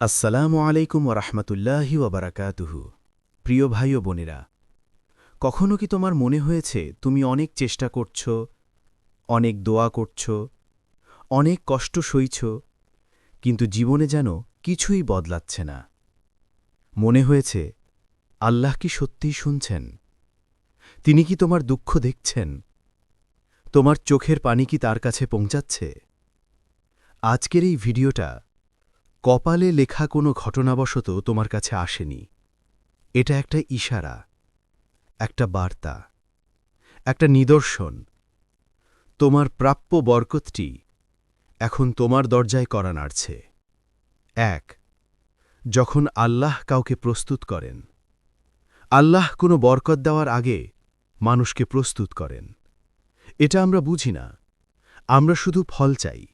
আসসালামু আলাইকুম ওরহমতুল্লাহি ওবরাকাতুহু প্রিয় ভাই ও বোনেরা, কখনো কি তোমার মনে হয়েছে তুমি অনেক চেষ্টা করছ, অনেক দোয়া করছ, অনেক কষ্ট সইছ, কিন্তু জীবনে যেন কিছুই বদলাচ্ছে না? মনে হয়েছে, আল্লাহ কি সত্যিই শুনছেন? তিনি কি তোমার দুঃখ দেখছেন? তোমার চোখের পানি কি তার কাছে পৌঁছাচ্ছে? আজকের এই ভিডিওটা কপালে লেখা কোনো ঘটনাবশত তোমার কাছে আসেনি। এটা একটা ইশারা, একটা বার্তা, একটা নিদর্শন। তোমার প্রাপ্য বরকতটি এখন তোমার দরজায় করা নাড়ছে এক, যখন আল্লাহ কাউকে প্রস্তুত করেন, আল্লাহ কোনো বরকত দেওয়ার আগে মানুষকে প্রস্তুত করেন। এটা আমরা বুঝি না। আমরা শুধু ফল চাই।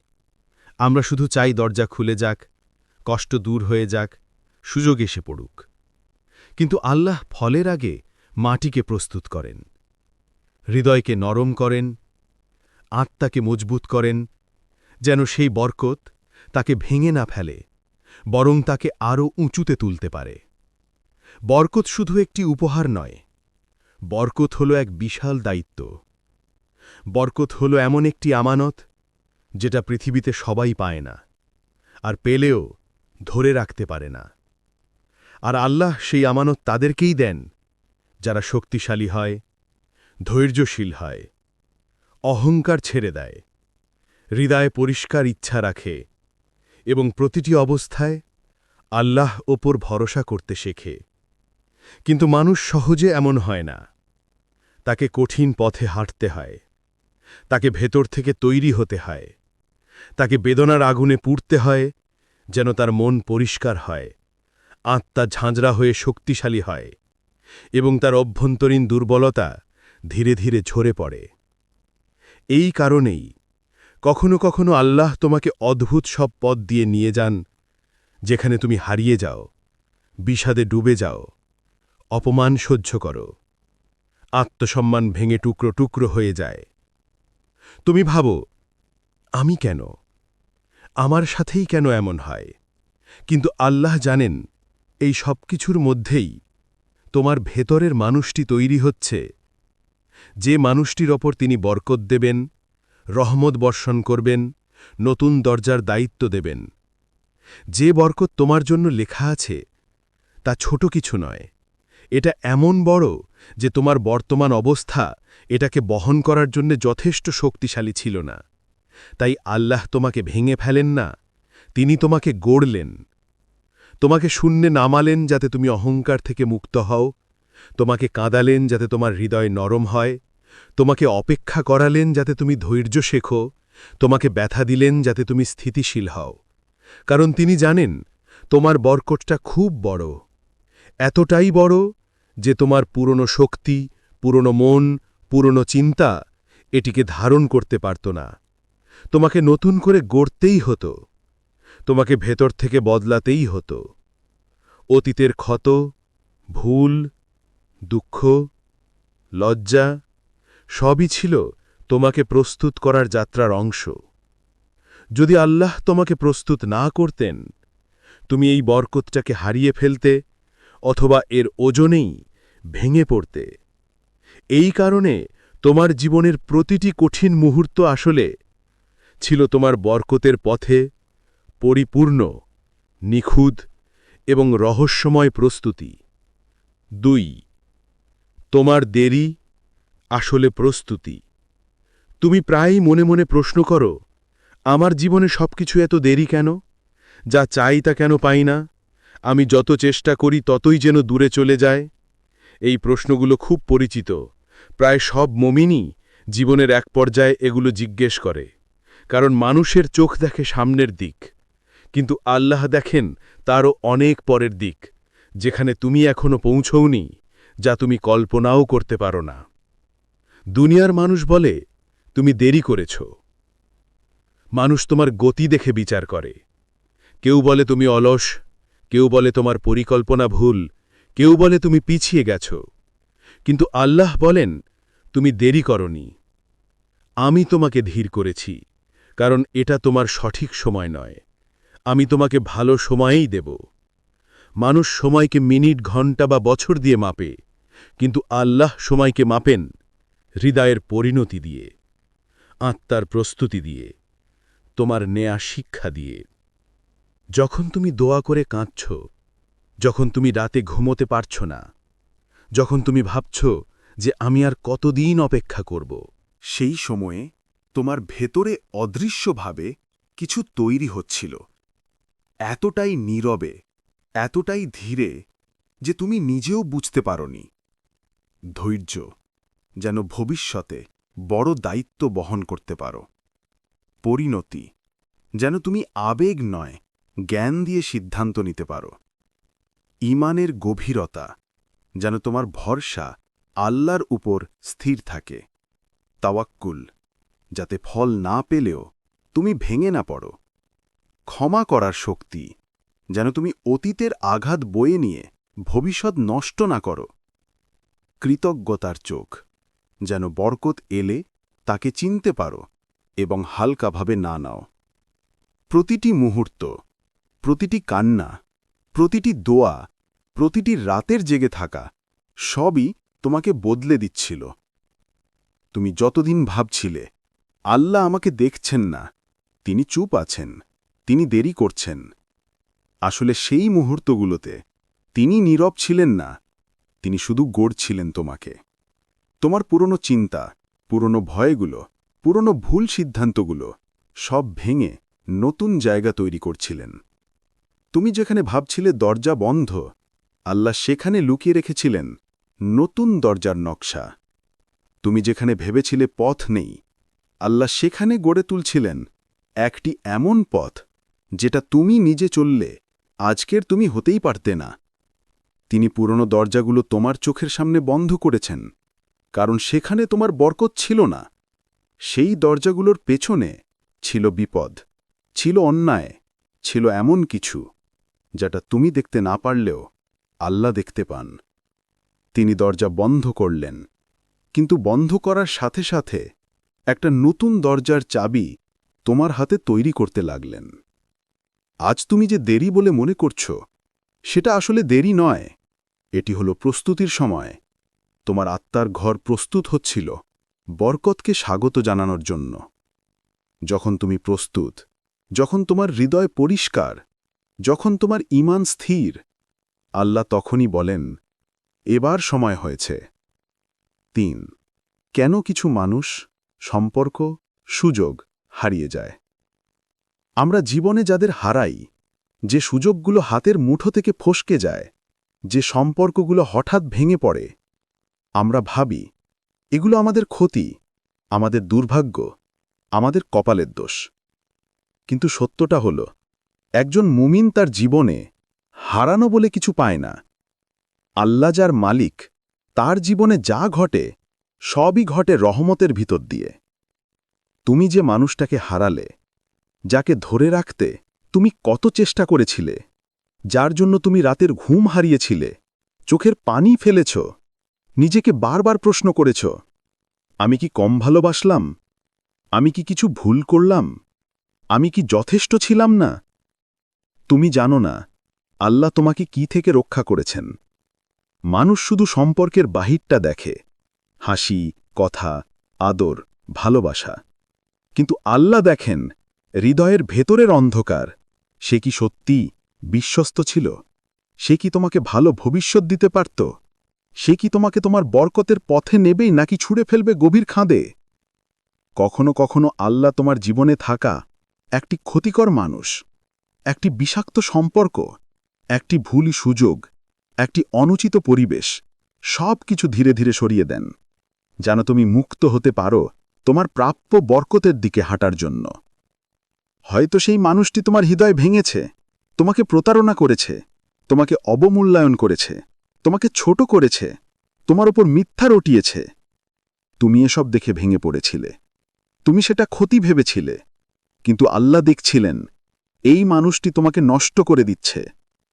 আমরা শুধু চাই দরজা খুলে যাক কষ্ট দূর হয়ে যাক, সুযোগ এসে পড়ুক। কিন্তু আল্লাহ ফলের আগে মাটিকে প্রস্তুত করেন, হৃদয়কে নরম করেন, আত্মাকে মজবুত করেন, যেন সেই বরকত তাকে ভেঙে না ফেলে, বরং তাকে আরও উঁচুতে তুলতে পারে। বরকত শুধু একটি উপহার নয়, বরকত হল এক বিশাল দায়িত্ব। বরকত হল এমন একটি আমানত, যেটা পৃথিবীতে সবাই পায় না, আর পেলেও ধরে রাখতে পারে না। আর আল্লাহ সেই আমানত তাদেরকেই দেন, যারা শক্তিশালী হয়, ধৈর্যশীল হয়, অহংকার ছেড়ে দেয়, হৃদয়ে পরিষ্কার ইচ্ছা রাখে এবং প্রতিটি অবস্থায় আল্লাহ ওপর ভরসা করতে শেখে। কিন্তু মানুষ সহজে এমন হয় না। তাকে কঠিন পথে হাঁটতে হয়, তাকে ভেতর থেকে তৈরি হতে হয়, তাকে বেদনার আগুনে পুড়তে হয় যেন তার মন পরিষ্কার হয়। আত্মা ঝাঁঝরা হয়ে শক্তিশালী হয় এবং তার অভ্যন্তরীণ দুর্বলতা ধীরে ধীরে ঝরে পড়ে। এই কারণেই কখনো কখনো আল্লাহ তোমাকে অদ্ভুত সব পদ দিয়ে নিয়ে যান, যেখানে তুমি হারিয়ে যাও, বিষাদে ডুবে যাও, অপমান সহ্য করো, আত্মসম্মান ভেঙে টুকরো টুকরো হয়ে যায়। তুমি ভাবো, আমি কেন? আমার সাথেই কেন এমন হয়? কিন্তু আল্লাহ জানেন, এই সব কিছুর মধ্যেই তোমার ভেতরের মানুষটি তৈরি হচ্ছে। যে মানুষটির ওপর তিনি বরকত দেবেন, রহমত বর্ষণ করবেন, নতুন দরজার দায়িত্ব দেবেন। যে বরকত তোমার জন্য লেখা আছে, তা ছোট কিছু নয়। এটা এমন বড় যে তোমার বর্তমান অবস্থা এটাকে বহন করার জন্য যথেষ্ট শক্তিশালী ছিল না। তাই আল্লাহ তোমাকে ভেঙে ফেলেন না, তিনি তোমাকে গড়লেন। তোমাকে শূন্যে নামালেন যাতে তুমি অহংকার থেকে মুক্ত হও, তোমাকে কাঁদালেন যাতে তোমার হৃদয় নরম হয়, তোমাকে অপেক্ষা করালেন যাতে তুমি ধৈর্য শেখো, তোমাকে ব্যথা দিলেন যাতে তুমি স্থিতিশীল হও। কারণ তিনি জানেন, তোমার বরকটটা খুব বড়, এতটাই বড় যে তোমার পুরনো শক্তি, পুরনো মন, পুরনো চিন্তা এটিকে ধারণ করতে পারত না। তোমাকে নতুন করে গড়তেই হতো, তোমাকে ভেতর থেকে বদলাতেই হতো। অতীতের ক্ষত, ভুল, দুঃখ, লজ্জা, সবই ছিল তোমাকে প্রস্তুত করার যাত্রার অংশ। যদি আল্লাহ তোমাকে প্রস্তুত না করতেন, তুমি এই বরকতটাকে হারিয়ে ফেলতে অথবা এর ওজনেই ভেঙে পড়তে। এই কারণে তোমার জীবনের প্রতিটি কঠিন মুহূর্ত আসলে ছিল তোমার বরকতের পথে পরিপূর্ণ, নিখুঁত এবং রহস্যময় প্রস্তুতি। দুই, তোমার দেরি আসলে প্রস্তুতি। তুমি প্রায়ই মনে মনে প্রশ্ন করো, আমার জীবনে সবকিছু এত দেরি কেন? যা চাই তা কেন পাই না? আমি যত চেষ্টা করি ততই যেন দূরে চলে যায়। এই প্রশ্নগুলো খুব পরিচিত। প্রায় সব মমিনই জীবনের এক পর্যায়ে এগুলো জিজ্ঞেস করে। কারণ মানুষের চোখ দেখে সামনের দিক, কিন্তু আল্লাহ দেখেন তারও অনেক পরের দিক, যেখানে তুমি এখনও পৌঁছওনি, যা তুমি কল্পনাও করতে পারো না। দুনিয়ার মানুষ বলে, তুমি দেরি করেছ। মানুষ তোমার গতি দেখে বিচার করে। কেউ বলে, তুমি অলস। কেউ বলে, তোমার পরিকল্পনা ভুল। কেউ বলে, তুমি পিছিয়ে গেছ। কিন্তু আল্লাহ বলেন, তুমি দেরি করনি। আমি তোমাকে ধীর করেছি। কারণ এটা তোমার সঠিক সময় নয়। আমি তোমাকে ভালো সময়েই দেব। মানুষ সময়কে মিনিট, ঘণ্টা বা বছর দিয়ে মাপে, কিন্তু আল্লাহ সময়কে মাপেন হৃদয়ের পরিণতি দিয়ে, আত্মার প্রস্তুতি দিয়ে, তোমার নেয়া শিক্ষা দিয়ে। যখন তুমি দোয়া করে কাঁদছ, যখন তুমি রাতে ঘুমোতে পারছ না, যখন তুমি ভাবছ যে আমি আর কতদিন অপেক্ষা করব, সেই সময়ে তোমার ভেতরে অদৃশ্যভাবে কিছু তৈরি হচ্ছিল। এতটাই নীরবে, এতটাই ধীরে যে তুমি নিজেও বুঝতে পারনি। ধৈর্য যেন ভবিষ্যতে বড় দায়িত্ব বহন করতে পারো। পরিণতি যেন তুমি আবেগ নয়, জ্ঞান দিয়ে সিদ্ধান্ত নিতে পারো। ইমানের গভীরতা যেন তোমার ভরসা আল্লাহর উপর স্থির থাকে। তাওয়াক্কুল। যাতে ফল না পেলেও তুমি ভেঙে না পড়ো। ক্ষমা করার শক্তি, যেন তুমি অতীতের আঘাত বয়ে নিয়ে ভবিষ্যৎ নষ্ট না করো। কৃতজ্ঞতার চোখ, যেন বরকত এলে তাকে চিনতে পারো এবং হালকাভাবে না নাও। প্রতিটি মুহূর্ত, প্রতিটি কান্না, প্রতিটি দোয়া, প্রতিটি রাতের জেগে থাকা সবই তোমাকে বদলে দিচ্ছিল। তুমি যতদিন ভাবছিলে আল্লাহ আমাকে দেখছেন না। তিনি চুপ আছেন। তিনি দেরি করছেন। আসলে সেই মুহূর্তগুলোতে তিনি নীরব ছিলেন না। তিনি শুধু গড়ছিলেন তোমাকে। তোমার পুরনো চিন্তা, পুরনো ভয়গুলো, পুরনো ভুল সিদ্ধান্তগুলো সব ভেঙে নতুন জায়গা তৈরি করছিলেন। তুমি যেখানে ভাবছিলে দরজা বন্ধ, আল্লাহ সেখানে লুকিয়ে রেখেছিলেন নতুন দরজার নকশা। তুমি যেখানে ভেবেছিলে পথ নেই আল্লাহ সেখানে গড়ে তুলছিলেন একটি এমন পথ যেটা তুমি নিজে চললে আজকের তুমি হতেই পারতে না। তিনি পুরনো দরজাগুলো তোমার চোখের সামনে বন্ধ করেছেন, কারণ সেখানে তোমার বরকত ছিল না। সেই দরজাগুলোর পেছনে ছিল বিপদ, ছিল অন্যায়, ছিল এমন কিছু যেটা তুমি দেখতে না পারলেও আল্লাহ দেখতে পান। তিনি দরজা বন্ধ করলেন, কিন্তু বন্ধ করার সাথে সাথে একটা নতুন দরজার চাবি তোমার হাতে তৈরি করতে লাগলেন। আজ তুমি যে দেরি বলে মনে করছ, সেটা আসলে দেরি নয়। এটি হলো প্রস্তুতির সময়। তোমার আত্মার ঘর প্রস্তুত হচ্ছিল বরকতকে স্বাগত জানানোর জন্য। যখন তুমি প্রস্তুত, যখন তোমার হৃদয় পরিষ্কার, যখন তোমার ইমান স্থির, আল্লাহ তখনই বলেন, এবার সময় হয়েছে। তিন, কেন কিছু মানুষ সম্পর্ক, সুযোগ হারিয়ে যায়। আমরা জীবনে যাদের হারাই, যে সুযোগগুলো হাতের মুঠো থেকে ফসকে যায়, যে সম্পর্কগুলো হঠাৎ ভেঙে পড়ে, আমরা ভাবি, এগুলো আমাদের ক্ষতি, আমাদের দুর্ভাগ্য, আমাদের কপালের দোষ। কিন্তু সত্যটা হল, একজন মুমিন তার জীবনে হারানো বলে কিছু পায় না। আল্লাহ যার মালিক, তার জীবনে যা ঘটে সবই ঘটে রহমতের ভিতর দিয়ে। তুমি যে মানুষটাকে হারালে, যাকে ধরে রাখতে তুমি কত চেষ্টা করেছিলে, যার জন্য তুমি রাতের ঘুম হারিয়েছিলে, চোখের পানি ফেলেছ, নিজেকে বারবার প্রশ্ন করেছ, আমি কি কম ভালোবাসলাম? আমি কি কিছু ভুল করলাম? আমি কি যথেষ্ট ছিলাম না? তুমি জানো না, আল্লাহ তোমাকে কি থেকে রক্ষা করেছেন। মানুষ শুধু সম্পর্কের বাহিরটা দেখে। হাসি, কথা, আদর, ভালোবাসা। কিন্তু আল্লাহ দেখেন, হৃদয়ের ভেতরের অন্ধকার। সে কি সত্যি বিশ্বস্ত ছিল? সে কি তোমাকে ভালো ভবিষ্যৎ দিতে পারত? সে কি তোমাকে তোমার বরকতের পথে নেবেই নাকি ছুঁড়ে ফেলবে গভীর খাঁদে? কখনো কখনো আল্লাহ তোমার জীবনে থাকা একটি ক্ষতিকর মানুষ, একটি বিষাক্ত সম্পর্ক, একটি ভুল সুযোগ, একটি অনুচিত পরিবেশ সব কিছু ধীরে ধীরে সরিয়ে দেন। যেন তুমি মুক্ত হতে পারো তোমার প্রাপ্য বরকতের দিকে হাঁটার জন্য। হয়তো সেই মানুষটি তোমার হৃদয় ভেঙেছে, তোমাকে প্রতারণা করেছে, তোমাকে অবমূল্যায়ন করেছে, তোমাকে ছোট করেছে, তোমার ওপর মিথ্যা রটিয়েছে। তুমি এসব দেখে ভেঙে পড়েছিলে। তুমি সেটা ক্ষতি ভেবেছিলে, কিন্তু আল্লাহ দেখছিলেন, এই মানুষটি তোমাকে নষ্ট করে দিচ্ছে,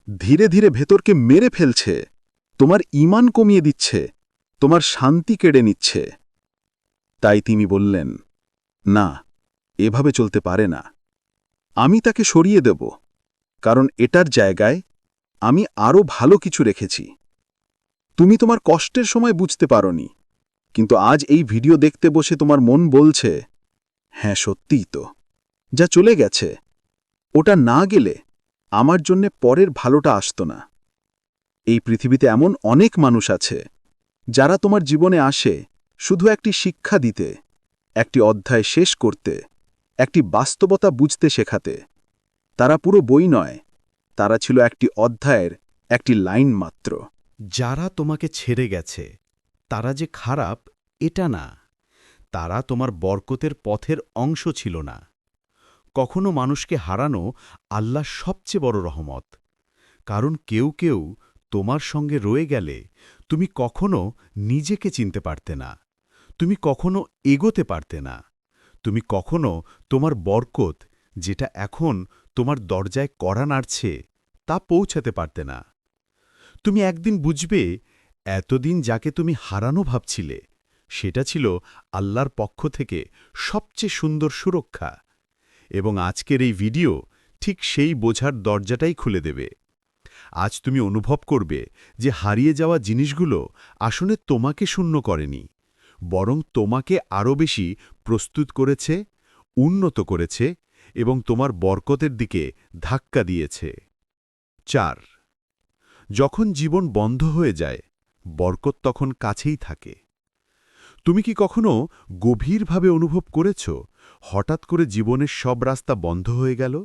ধীরে ধীরে ভেতরকে মেরে ফেলছে, তোমার ইমান কমিয়ে দিচ্ছে তোমার শান্তি কেড়ে নিচ্ছে। তাই তিনি বললেন, না, এভাবে চলতে পারে না। আমি তাকে সরিয়ে দেব, কারণ এটার জায়গায় আমি আরও ভালো কিছু রেখেছি। তুমি তোমার কষ্টের সময় বুঝতে পারোনি, কিন্তু আজ এই ভিডিও দেখতে বসে তোমার মন বলছে হ্যাঁ সত্যিই তো। যা চলে গেছে, ওটা না গেলে আমার জন্যে পরের ভালোটা আসত না। এই পৃথিবীতে এমন অনেক মানুষ আছে যারা তোমার জীবনে আসে, শুধু একটি শিক্ষা দিতে, একটি অধ্যায় শেষ করতে, একটি বাস্তবতা বুঝতে শেখাতে। তারা পুরো বই নয়, তারা ছিল একটি অধ্যায়ের একটি লাইন মাত্র। যারা তোমাকে ছেড়ে গেছে, তারা যে খারাপ, এটা না। তারা তোমার বরকতের পথের অংশ ছিল না। কখনো মানুষকে হারানো আল্লাহ সবচেয়ে বড় রহমত। কারণ কেউ কেউ তোমার সঙ্গে রয়ে গেলে তুমি কখনো নিজেকে চিনতে পারতে না। তুমি কখনো এগোতে পারতে না। তুমি কখনো তোমার বরকত, যেটা এখন তোমার দরজায় কড়া নাড়ছে, তা পৌঁছাতে পারতে না। তুমি একদিন বুঝবে, এতদিন যাকে তুমি হারানো ভাবছিলে, সেটা ছিল আল্লাহর পক্ষ থেকে সবচেয়ে সুন্দর সুরক্ষা। এবং আজকের এই ভিডিও ঠিক সেই বোঝার দরজাটাই খুলে দেবে। আজ তুমি অনুভব করবে যে হারিয়ে যাওয়া জিনিসগুলো আসলে তোমাকে শূন্য করেনি, বরং তোমাকে আরও বেশি প্রস্তুত করেছে, উন্নত করেছে এবং তোমার বরকতের দিকে ধাক্কা দিয়েছে। চার, যখন জীবন বন্ধ হয়ে যায়, বরকত তখন কাছেই থাকে। তুমি কি কখনো গভীরভাবে অনুভব করেছ, হঠাৎ করে জীবনের সব রাস্তা বন্ধ হয়ে গেল?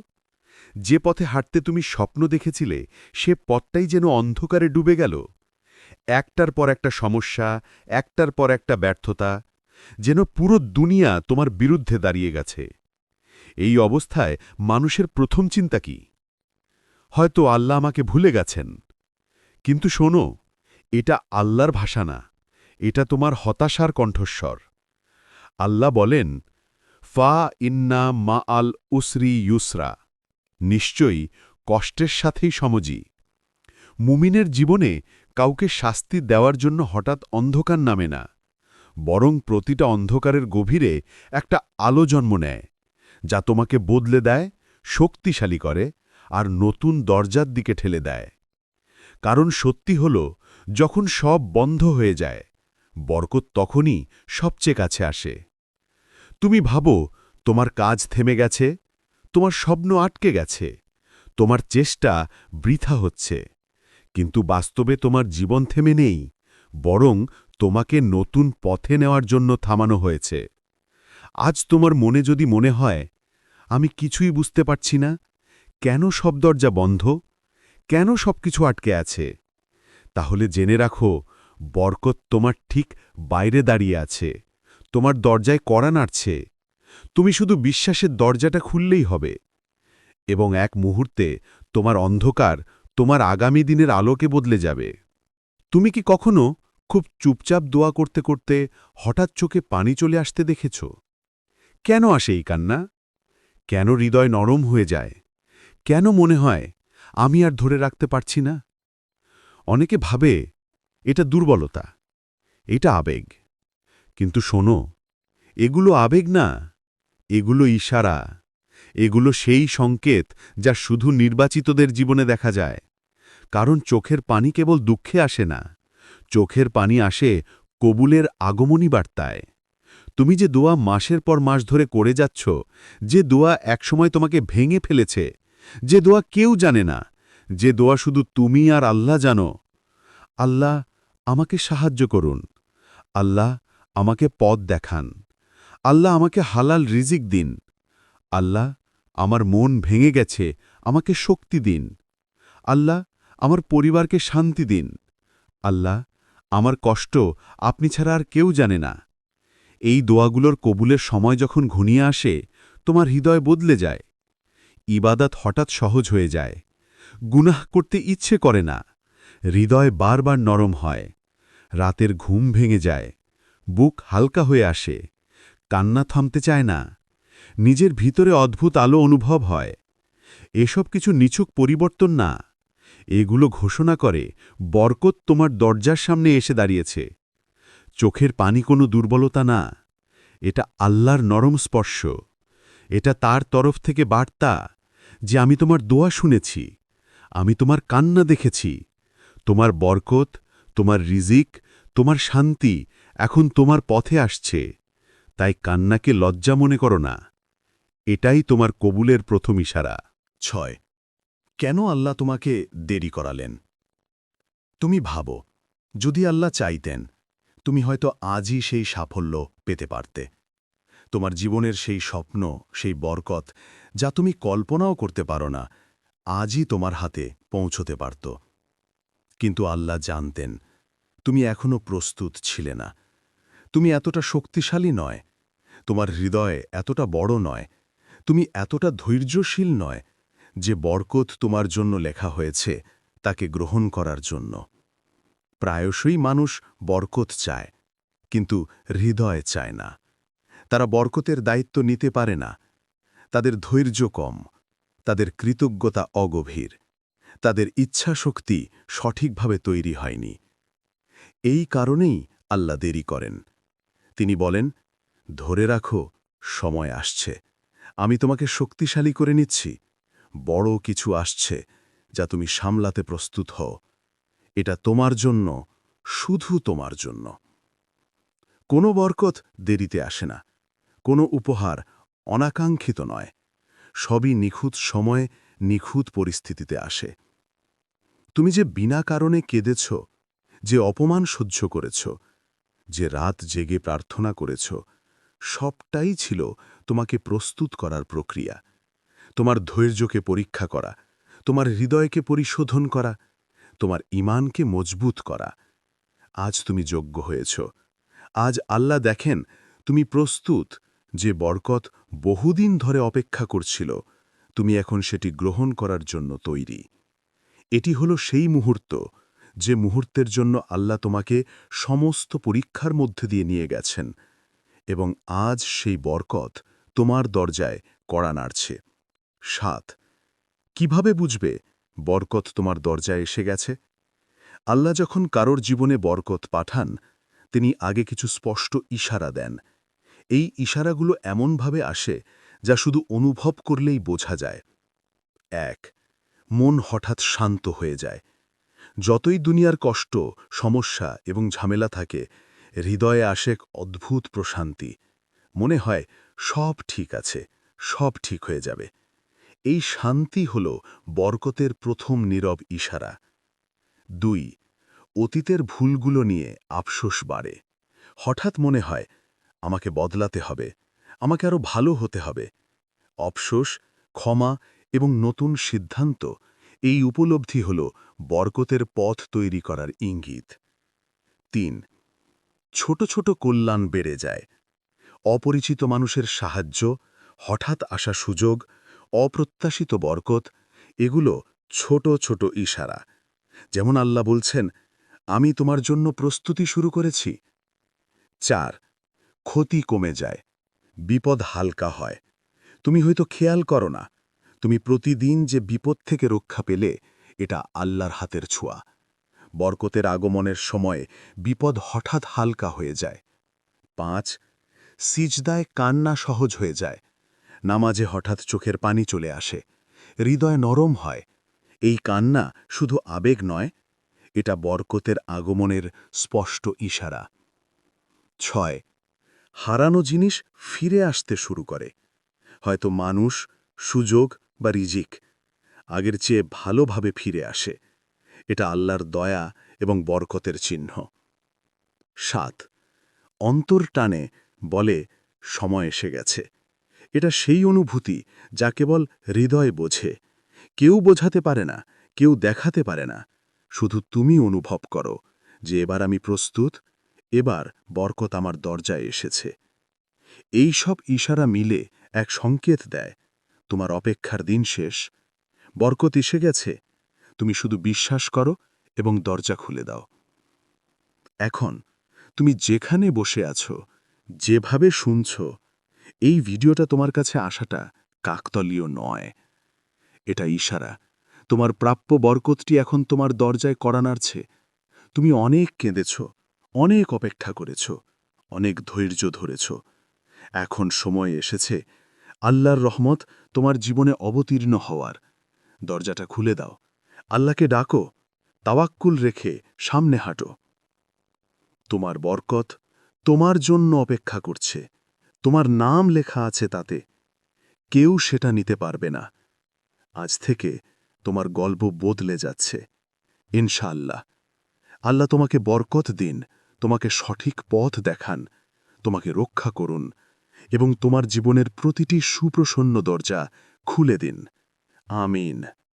যে পথে হাঁটতে তুমি স্বপ্ন দেখেছিলে, সে পথটাই যেন অন্ধকারে ডুবে গেল। একটার পর একটা সমস্যা, একটার পর একটা ব্যর্থতা, যেন পুরো দুনিয়া তোমার বিরুদ্ধে দাঁড়িয়ে গেছে। এই অবস্থায় মানুষের প্রথম চিন্তা কি? হয়তো আল্লাহ আমাকে ভুলে গেছেন। কিন্তু শোনো, এটা আল্লাহর ভাষা না, এটা তোমার হতাশার কণ্ঠস্বর। আল্লাহ বলেন, ফা ইন্না মা আল উসরি ইউসরা। নিশ্চয়ই কষ্টের সাথেই সমজি। মুমিনের জীবনে কাউকে শাস্তি দেওয়ার জন্য হঠাৎ অন্ধকার নামে না, বরং প্রতিটা অন্ধকারের গভীরে একটা আলো জন্ম নেয়, যা তোমাকে বদলে দেয়, শক্তিশালী করে, আর নতুন দরজার দিকে ঠেলে দেয়। কারণ সত্যি হল, যখন সব বন্ধ হয়ে যায়, বরকত তখনই সবচেয়ে কাছে আসে। তুমি ভাবো, তোমার কাজ থেমে গেছে তোমার স্বপ্ন আটকে গেছে, তোমার চেষ্টা বৃথা হচ্ছে, কিন্তু বাস্তবে তোমার জীবন থেমে নেই, বরং তোমাকে নতুন পথে নেওয়ার জন্য থামানো হয়েছে। আজ তোমার মনে যদি মনে হয়, আমি কিছুই বুঝতে পারছি না, কেন সব দরজা বন্ধ, কেন সবকিছু আটকে আছে, তাহলে জেনে রাখো, বরকত তোমার ঠিক বাইরে দাঁড়িয়ে আছে, তোমার দরজায় কড়া নাড়ছে তুমি শুধু বিশ্বাসের দরজাটা খুললেই হবে এবং এক মুহূর্তে তোমার অন্ধকার তোমার আগামী দিনের আলোকে বদলে যাবে। তুমি কি কখনো খুব চুপচাপ দোয়া করতে করতে হঠাৎ চোখে পানি চলে আসতে দেখেছ? কেন আসে এই কান্না? কেন হৃদয় নরম হয়ে যায়? কেন মনে হয় আমি আর ধরে রাখতে পারছি না? অনেকে ভাবে এটা দুর্বলতা, এটা আবেগ। কিন্তু শোনো, এগুলো আবেগ না এগুলো ইশারা। এগুলো সেই সংকেত যা শুধু নির্বাচিতদের জীবনে দেখা যায়। কারণ চোখের পানি কেবল দুঃখে আসে না। চোখের পানি আসে কবুলের আগমনী বার্তায়। তুমি যে দোয়া মাসের পর মাস ধরে করে যাচ্ছ, যে দোয়া একসময় তোমাকে ভেঙে ফেলেছে, যে দোয়া কেউ জানে না, যে দোয়া শুধু তুমি আর আল্লাহ জানো, আল্লাহ আমাকে সাহায্য করুন, আল্লাহ আমাকে পথ দেখান। আল্লাহ আমাকে হালাল রিজিক দিন। আল্লাহ, আমার মন ভেঙে গেছে, আমাকে শক্তি দিন। আল্লাহ, আমার পরিবারকে শান্তি দিন। আল্লাহ, আমার কষ্ট আপনি ছাড়া আর কেউ জানে না। এই দোয়াগুলোর কবুলের সময় যখন ঘনিয়ে আসে, তোমার হৃদয় বদলে যায়। ইবাদত হঠাৎ সহজ হয়ে যায়। গুনাহ করতে ইচ্ছে করে না। হৃদয় বারবার নরম হয়। রাতের ঘুম ভেঙে যায়। বুক হালকা হয়ে আসে। কান্না থামতে চায় না। নিজের ভিতরে অদ্ভুত আলো অনুভব হয়। এসব কিছু নিছক পরিবর্তন না। এগুলো ঘোষণা করে, বরকত তোমার দরজার সামনে এসে দাঁড়িয়েছে। চোখের পানি কোনো দুর্বলতা না। এটা আল্লাহর নরম স্পর্শ। এটা তার তরফ থেকে বার্তা যে আমি তোমার দোয়া শুনেছি। আমি তোমার কান্না দেখেছি। তোমার বরকত, তোমার রিজিক, তোমার শান্তি এখন তোমার পথে আসছে। তাই কান্নাকে লজ্জা মনে করো না। এটাই তোমার কবুলের প্রথম ইশারা। ছয়। কেন আল্লাহ তোমাকে দেরি করালেন? তুমি ভাবো, যদি আল্লাহ চাইতেন, তুমি হয়তো আজই সেই সাফল্য পেতে পারতে। তোমার জীবনের সেই স্বপ্ন, সেই বরকত, যা তুমি কল্পনাও করতে পারো না, আজই তোমার হাতে পৌঁছতে পারত। কিন্তু আল্লাহ জানতেন, তুমি এখনও প্রস্তুত ছিলে না। তুমি এতটা শক্তিশালী নয় তোমার হৃদয় এতটা বড় নয়, তুমি এতটা ধৈর্যশীল নয় যে বরকত তোমার জন্য লেখা হয়েছে তাকে গ্রহণ করার জন্য। প্রায়শই মানুষ বরকত চায়, কিন্তু হৃদয় চায় না। তারা বরকতের দায়িত্ব নিতে পারে না। তাদের ধৈর্য কম, তাদের কৃতজ্ঞতা অগভীর, তাদের ইচ্ছাশক্তি সঠিকভাবে তৈরি হয়নি। এই কারণেই আল্লাহ দেরি করেন। তিনি বলেন ধরে রাখো, সময় আসছে। আমি তোমাকে শক্তিশালী করে নিচ্ছি। বড় কিছু আসছে যা তুমি সামলাতে প্রস্তুত হও। এটা তোমার জন্য, শুধু তোমার জন্য। কোনো বরকত দেরিতে আসে না। কোনো উপহার অনাকাঙ্ক্ষিত নয়। সবই নিখুঁত সময়ে, নিখুঁত পরিস্থিতিতে আসে। তুমি যে বিনা কারণে কেঁদেছ, যে অপমান সহ্য করেছ, যে রাত জেগে প্রার্থনা করেছ সবটাই ছিল তোমাকে প্রস্তুত করার প্রক্রিয়া। তোমার ধৈর্যকে পরীক্ষা করা, তোমার হৃদয়কে পরিশোধন করা, তোমার ইমানকে মজবুত করা। আজ তুমি যোগ্য হয়েছ। আজ আল্লাহ দেখেন, তুমি প্রস্তুত যে বরকত বহুদিন ধরে অপেক্ষা করছিল, তুমি এখন সেটি গ্রহণ করার জন্য তৈরি। এটি হল সেই মুহূর্ত যে মুহূর্তের জন্য আল্লাহ তোমাকে সমস্ত পরীক্ষার মধ্যে দিয়ে নিয়ে গেছেন। এবং আজ সেই বরকত তোমার দরজায় কড়া নাড়ছে। সাত, কীভাবে বুঝবে বরকত তোমার দরজায় এসে গেছে? আল্লাহ যখন কারোর জীবনে বরকত পাঠান, তিনি আগে কিছু স্পষ্ট ইশারা দেন। এই ইশারাগুলো এমনভাবে আসে যা শুধু অনুভব করলেই বোঝা যায়। এক, মন হঠাৎ শান্ত হয়ে যায়। যতই দুনিয়ার কষ্ট, সমস্যা এবং ঝামেলা থাকে হৃদয়ে আসে এক অদ্ভুত প্রশান্তি। মনে হয়, সব ঠিক আছে, সব ঠিক হয়ে যাবে। এই শান্তি হল বরকতের প্রথম নীরব ইশারা। দুই, অতীতের ভুলগুলো নিয়ে আফসোস বাড়ে। হঠাৎ মনে হয়, আমাকে বদলাতে হবে, আমাকে আরও ভালো হতে হবে। অফসোস, ক্ষমা এবং নতুন সিদ্ধান্ত, এই উপলব্ধি হল বরকতের পথ তৈরি করার ইঙ্গিত। তিন ছোট ছোট কল্যাণ বেড়ে যায়। অপরিচিত মানুষের সাহায্য, হঠাৎ আসা সুযোগ, অপ্রত্যাশিত বরকত, এগুলো ছোট ছোট ইশারা। যেমন আল্লাহ বলছেন, আমি তোমার জন্য প্রস্তুতি শুরু করেছি। চার, ক্ষতি কমে যায়, বিপদ হালকা হয়। তুমি হয়তো খেয়াল করো না, তুমি প্রতিদিন যে বিপদ থেকে রক্ষা পেলে, এটা আল্লাহর হাতের ছোঁয়া। বরকতের আগমনের সময়ে বিপদ হঠাৎ হালকা হয়ে যায়। পাঁচ, সিজদায় কান্না সহজ হয়ে যায়। নামাজে হঠাৎ চোখের পানি চলে আসে। হৃদয় নরম হয়। এই কান্না শুধু আবেগ নয়, এটা বরকতের আগমনের স্পষ্ট ইশারা। ছয়, হারানো জিনিস ফিরে আসতে শুরু করে। হয়তো মানুষ, সুযোগ বা রিজিক আগের চেয়ে ভালোভাবে ফিরে আসে। এটা আল্লাহর দয়া এবং বরকতের চিহ্ন। সাত, অন্তর টানে বলে, সময় এসে গেছে। এটা সেই অনুভূতি যা কেবল হৃদয় বোঝে। কেউ বোঝাতে পারে না, কেউ দেখাতে পারে না। শুধু তুমি অনুভব করো যে এবার আমি প্রস্তুত, এবার বরকত আমার দরজায় এসেছে। এই সব ইশারা মিলে এক সংকেত দেয়, তোমার অপেক্ষার দিন শেষ। বরকত এসে গেছে তুমি শুধু বিশ্বাস করো এবং দরজা খুলে দাও। এখন, তুমি যেখানে বসে আছো, যেভাবে শুনছ, এই ভিডিওটা তোমার কাছে আসাটা কাকতলীয় নয়। এটা ইশারা। তোমার প্রাপ্য বরকতটি এখন তোমার দরজায় কড়া নাড়ছে তুমি অনেক কেঁদেছ, অনেক অপেক্ষা করেছ, অনেক ধৈর্য ধরেছ। এখন সময় এসেছে, আল্লাহর রহমত তোমার জীবনে অবতীর্ণ হওয়ার। দরজাটা খুলে দাও। আল্লাহকে ডাকো, তাওয়াক্কুল রেখে সামনে হাঁটো। তোমার বরকত তোমার জন্য অপেক্ষা করছে, তোমার নাম লেখা আছে তাতে। কেউ সেটা নিতে পারবে না। আজ থেকে তোমার গল্প বদলে যাচ্ছে। ইনশাআল্লাহ। আল্লাহ তোমাকে বরকত দিন, তোমাকে সঠিক পথ দেখান, তোমাকে রক্ষা করুন এবং তোমার জীবনের প্রতিটি সুপ্রসন্ন দরজা খুলে দিন। আমিন।